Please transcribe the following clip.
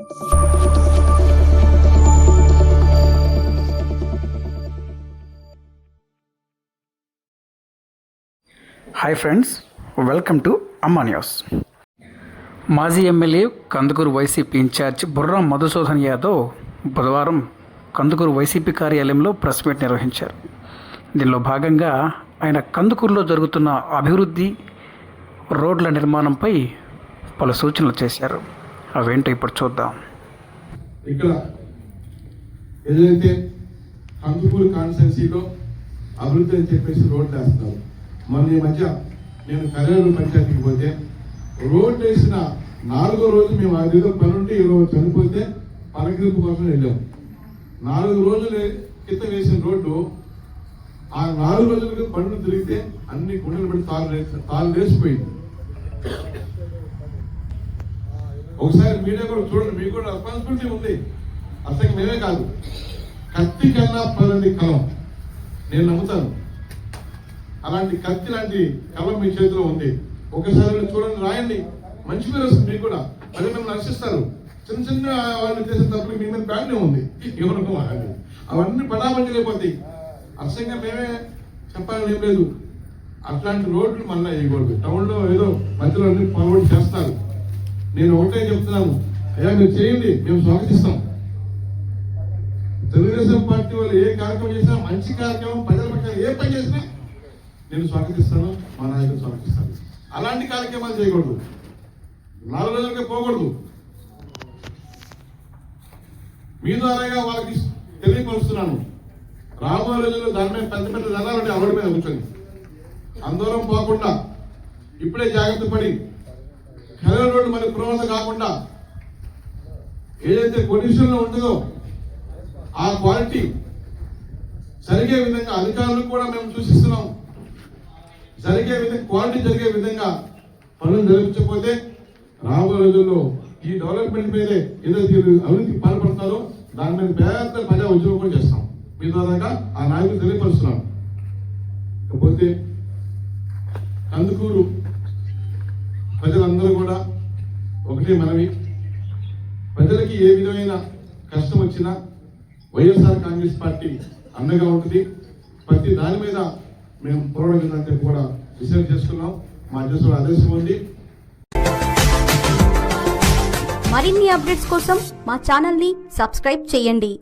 Hi friends welcome to Amma news మాజీ MLA Kandukur YCP incharge Burra Madhusudan Yadav బుధవారం Kandukur YCP కార్యాలయంలో press meet నిర్వహించారు. దీనిలో భాగంగా ఆయన కందుకూరులో జరుగుతున్న అభివృద్ధి రోడ్ల నిర్మాణంపై పలు సూచనలు చేశారు. అవేంటో ఇప్పుడు చూద్దాం. ఇక్కడ ఏదైతే కందుకూరు కాన్స్టెన్సీలో అభివృద్ధి అని చెప్పేసి రోడ్లు వేస్తున్నారు. మొన్న ఈ మధ్య నేను కరేరు పంచాయతీకి పోతే రోడ్డు వేసిన నాలుగో రోజు మేము అదేదో పనుండి ఈరోజు చనిపోతే పలకరింపు కోసం వెళ్ళాం. నాలుగు రోజుల క్రితం వేసిన రోడ్డు ఆ నాలుగు రోజులకి పనులు తిరిగితే అన్ని కుండలు పెట్టి తాళ్ళు తాళ్ళు వేసిపోయింది ఒకసారి మీడియా కూడా చూడండి మీకు కూడా రెస్పాన్సిబిలిటీ ఉంది. అసలు మేమే కాదు. కత్తి కన్నా పదండి కలం. నేను నమ్ముతాను. అలాంటి కత్తి లాంటి కలం మీ చేతిలో ఉంది. ఒకసారి చూడండి రాయండి. మంచి పేరు వస్తుంది మీకు కూడా. అది మిమ్మల్ని నశిస్తారు. చిన్న చిన్న వాళ్ళు చేసిన తప్పులు మీ మీద బ్యాడ్నే ఉంది. ఎవరికో అవన్నీ పడాపంచి లేకపోతాయి అసంగా మేమే చెప్పాలని ఏం లేదు. అట్లాంటి రోడ్లు మళ్ళీ వేయకూడదు. టౌన్లో ఏదో మధ్యలో అన్ని ఫార్వర్డ్ చేస్తారు. నేను ఒకటే చెప్తున్నాను. అయ్యా మీరు చేయండి. మేము స్వాగతిస్తాం. తెలుగుదేశం పార్టీ వాళ్ళు ఏ కార్యక్రమం చేసినా మంచి కార్యక్రమం ప్రజల పక్షాన ఏ పని చేసినా నేను స్వాగతిస్తాను మా నాయకులు స్వాగతిస్తాను అలాంటి కార్యక్రమాలు చేయకూడదు. నాలుగు రోజులకే పోకూడదు. మీ ద్వారాగా వాళ్ళకి తెలియపరుస్తున్నాను. రాబోయే రోజుల్లో దాని మీద పెద్ద పెద్ద జనాలు అవడి మీద కూర్చొని అందరం పోకుండా ఇప్పుడే జాగ్రత్త పడి కలర్ రోడ్డు మనకి కాకుండా ఏదైతే పొజిషన్ ఉంటుందో ఆ క్వాలిటీ జరిగే విధంగా అధికారులకు కూడా మేము సూచిస్తున్నాం. జరిగే విధంగా క్వాలిటీ జరిగే విధంగా పనులు జరిపించకపోతే రాబోయే రోజుల్లో ఈ డెవలప్మెంట్ మీదే ఏదైతే అభివృద్ధి పాల్పడతారో దాని మీద పెద్ద ప్రజా ఉద్యోగం కూడా చేస్తాం. మీ ద్వారా ఆ నాయకులు తెలియపరుస్తున్నాం కాకపోతే కందుకూరు ప్రజలందరూ కూడా ఒకటే మనవి. ప్రజలకి ఏ విధమైన కష్టం వచ్చినా వైఎస్ఆర్ కాంగ్రెస్ పార్టీ అండగా ఉంటుంది. ప్రతి దాని మీద మేము పోరాడదని చెప్పి కూడా విషయం చేసుకున్నాం. మా అధ్యక్షుడు ఆదేశం ఉంది మరిన్ని అప్డేట్స్ కోసం మా ఛానల్ని సబ్స్క్రైబ్ చేయండి.